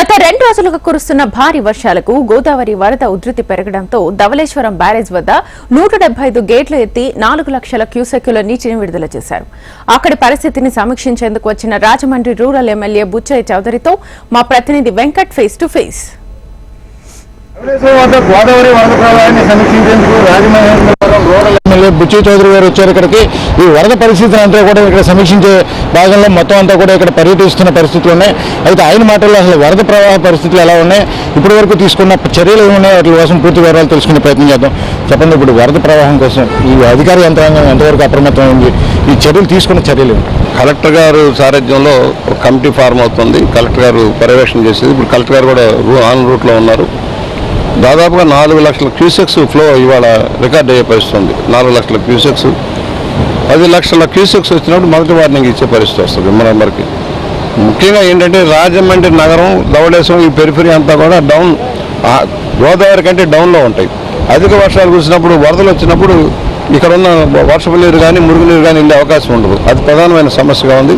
గత రెండు రోజులుగా కురుస్తున్న భారీ వర్షాలకు గోదావరి వరద ఉధృతి పెరగడంతో ధవళేశ్వరం బ్యారేజ్ వద్ద నూట డెబ్బై గేట్లు ఎత్తి నాలుగు లక్షల క్యూసెక్కుల నీటిని విడుదల చేశారు. అక్కడి పరిస్థితిని సమీక్షించేందుకు వచ్చిన రాజమండ్రి రూరల్ ఎమ్మెల్యే బుచ్చయ్య చౌదరితో మా ప్రతినిధి Venkat face to face Godavari వరద ప్రవాహాన్ని సమీక్షించేందుకు రాజమండ్రి రూరల్ ఎమ్మెల్యే బుచ్చి చౌదరి గారు వచ్చారు ఇక్కడికి. ఈ వరద పరిస్థితిని అంతా కూడా ఇక్కడ సమీక్షించే భాగంలో మొత్తం అంతా కూడా ఇక్కడ పర్యటిస్తున్న పరిస్థితులు ఉన్నాయి. అయితే ఆయన మాటల్లో అసలు వరద ప్రవాహ పరిస్థితులు ఎలా ఉన్నాయి? ఇప్పటి వరకు తీసుకున్న చర్యలు ఏమున్నాయి వాటి కోసం పూర్తి వివరాలు తెలుసుకునే ప్రయత్నం చేద్దాం. చెప్పండి ఇప్పుడు వరద ప్రవాహం కోసం ఈ అధికార యంత్రాంగం ఎంతవరకు అప్రమత్తమైంది ఈ చర్యలు తీసుకున్న చర్యలు కలెక్టర్ గారు సారథ్యంలో ఒక కమిటీ ఫార్మ్ అవుతుంది. కలెక్టర్ గారు పర్యవేక్షణ చేసేది. ఇప్పుడు కలెక్టర్ గారు కూడా రూ- ఆన్ రూట్లో ఉన్నారు. దాదాపుగా నాలుగు లక్షల క్యూసెక్స్ ఫ్లో ఇవాళ రికార్డ్ అయ్యే పరిస్థితి ఉంది. నాలుగు లక్షల క్యూసెక్స్. పది లక్షల క్యూసెక్స్ వచ్చినప్పుడు మొదటి వార్నింగ్ ఇచ్చే పరిస్థితి వస్తుంది మనకి ముఖ్యంగా ఏంటంటే రాజమండ్రి నగరం ధవళేశ్వరం ఈ పెరిఫరీ అంతా కూడా డౌన్ గోదావరి కంటే డౌన్లో ఉంటాయి. అధిక వర్షాలు కురిసినప్పుడు వరదలు వచ్చినప్పుడు ఇక్కడ ఉన్న వర్షపు నీరు కానీ మురుగునీరు కానీ వెళ్ళే అవకాశం ఉండదు. అది ప్రధానమైన సమస్యగా ఉంది.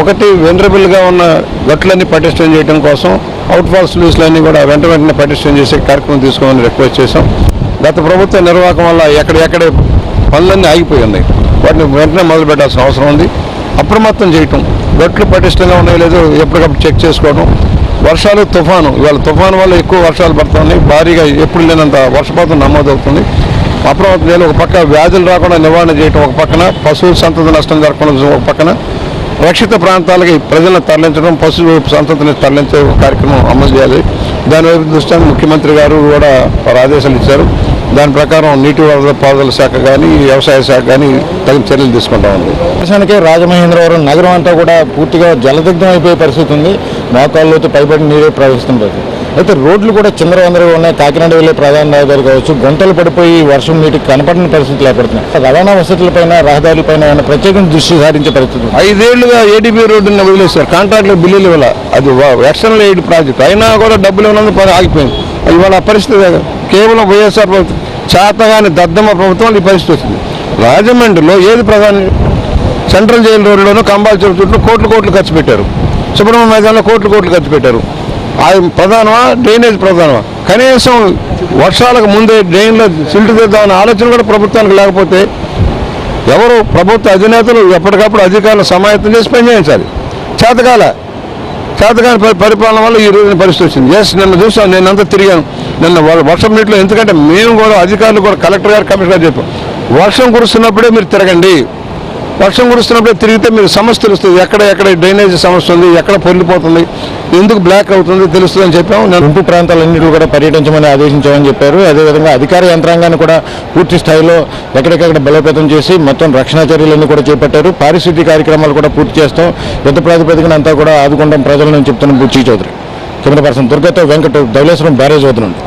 ఒకటి వెనరబుల్గా ఉన్న గట్లన్నీ పటిష్టం చేయడం కోసం అవుట్ ఫాల్ స్లూస్లన్నీ కూడా వెంట వెంటనే పటిష్టం చేసే కార్యక్రమం తీసుకోమని రిక్వెస్ట్ చేశాం. గత ప్రభుత్వ నిర్వాహకం వల్ల ఎక్కడెక్కడే పనులన్నీ ఆగిపోయి ఉన్నాయి. వాటిని వెంటనే మొదలు పెట్టాల్సిన అవసరం ఉంది. అప్రమత్తం చేయటం గట్లు పటిష్టంగా ఉన్నాయో లేదో ఎప్పటికప్పుడు చెక్ చేసుకోవడం వర్షాలు తుఫాను ఇవాళ తుఫాను వల్ల ఎక్కువ వర్షాలు పడుతున్నాయి. భారీగా ఎప్పుడు లేనంత వర్షపాతం నమోదవుతుంది. అప్రమత్తం చేయాలి. ఒక పక్క వ్యాధులు రాకుండా నివారణ చేయటం ఒక పక్కన పశువుల సంతతి నష్టం జరగకుండా ఒక పక్కన రక్షిత ప్రాంతాలకి ప్రజలను తరలించడం పశు సంతతిని తరలించే కార్యక్రమం అమలు చేయాలి. దాని వైపు దృష్ట్యా ముఖ్యమంత్రి గారు కూడా వారు ఆదేశాలు ఇచ్చారు. దాని ప్రకారం నీటి వరద పారుదల శాఖ కానీ వ్యవసాయ శాఖ కానీ తగిన చర్యలు తీసుకుంటా ఉంది దేశానికి రాజమహేంద్రవరం నగరం అంతా కూడా పూర్తిగా జలదగ్ధం అయిపోయే పరిస్థితి ఉంది. మోకాళ్ళలోతు పైబడి నీరే ప్రవహిస్తుంది అయితే రోడ్లు కూడా చిందరవందరగా ఉన్నాయి. కాకినాడ వెళ్ళే ప్రధాన రహదారి కావచ్చు. గుంతలు పడిపోయి వర్షం నీటికి కనపడిన పరిస్థితులు ఏర్పడుతున్నాయి. రవాణా వసతులపైన రహదారులపైన ఏమైనా ప్రత్యేకంగా దృష్టి సారించే పరిస్థితి ఐదేళ్ళుగా ఏడీపీ రోడ్డుని వదిలేశారు. కాంట్రాక్టులు బిల్లులు ఇవ్వాల అది ఎక్స్టర్నల్ ఎయిడ్ ప్రాజెక్ట్. అయినా కూడా డబ్బులు ఉన్నందుకు ఆగిపోయింది. ఇవాళ పరిస్థితి కేవలం వైఎస్ఆర్ ప్రభుత్వం చేతగాని దద్దమ్మ ప్రభుత్వం ఈ పరిస్థితి వచ్చింది. రాజమండ్రిలో ఏది ప్రధాని సెంట్రల్ జైలు రోడ్లోనూ కంబాల్ చెరువు చుట్టూ కోట్లు కోట్లు ఖర్చు పెట్టారు. సుబ్రహ్మణ్య మైదానంలో కోట్లు కోట్లు ఖర్చు పెట్టారు. అది ప్రధానమా? డ్రైనేజ్ ప్రధానమా? కనీసం వర్షాలకు ముందే డ్రైన్లో సిల్ట్ తెద్దామనే ఆలోచన కూడా ప్రభుత్వానికి లేకపోతే ఎవరు ప్రభుత్వ అధినేతలు ఎప్పటికప్పుడు అధికారులు సమాయత్తం చేసి పనిచేయించాలి. చేతకాల. చేతకాని పరి- పరిపాలన వల్ల ఈ రోజున పరిస్థితి వచ్చింది. ఎస్ నిన్న చూసాను నేను అంతా తిరిగాను. నిన్న వ- వర్షం నీటిలో ఎందుకంటే మేము కూడా అధికారులు కూడా కలెక్టర్ గారు కమిషనర్ చెప్పాం వర్షం కురుస్తున్నప్పుడే మీరు తిరగండి. వర్షం కురుస్తున్నప్పుడే తిరిగితే మీరు సమస్య తెలుస్తుంది ఎక్కడ ఎక్కడ డ్రైనేజ్ సమస్య ఉంది ఎక్కడ పొందిపోతుంది ఎందుకు బ్లాక్ అవుతుంది తెలుస్తుంది అని చెప్పాము. నేను ముంపు ప్రాంతాలన్నింటిలో కూడా పర్యటించమని ఆదేశించామని చెప్పారు. అదేవిధంగా అధికార యంత్రాంగాన్ని కూడా పూర్తి స్థాయిలో ఎక్కడికెక్కడ బలోపేతం చేసి మొత్తం రక్షణ చర్యలన్నీ కూడా చేపట్టారు. పారిశుద్ధ్య కార్యక్రమాలు కూడా పూర్తి చేస్తాం. యుద్ధ ప్రాతిపదికన అంతా కూడా ఆదుకుంటాం ప్రజలను చెప్తున్న బుచ్చి చౌదరి. కెమెరా పర్సన్ దుర్గతో వెంకట ధవలేశ్వరం బ్యారేజ్ వద్ద నుండి.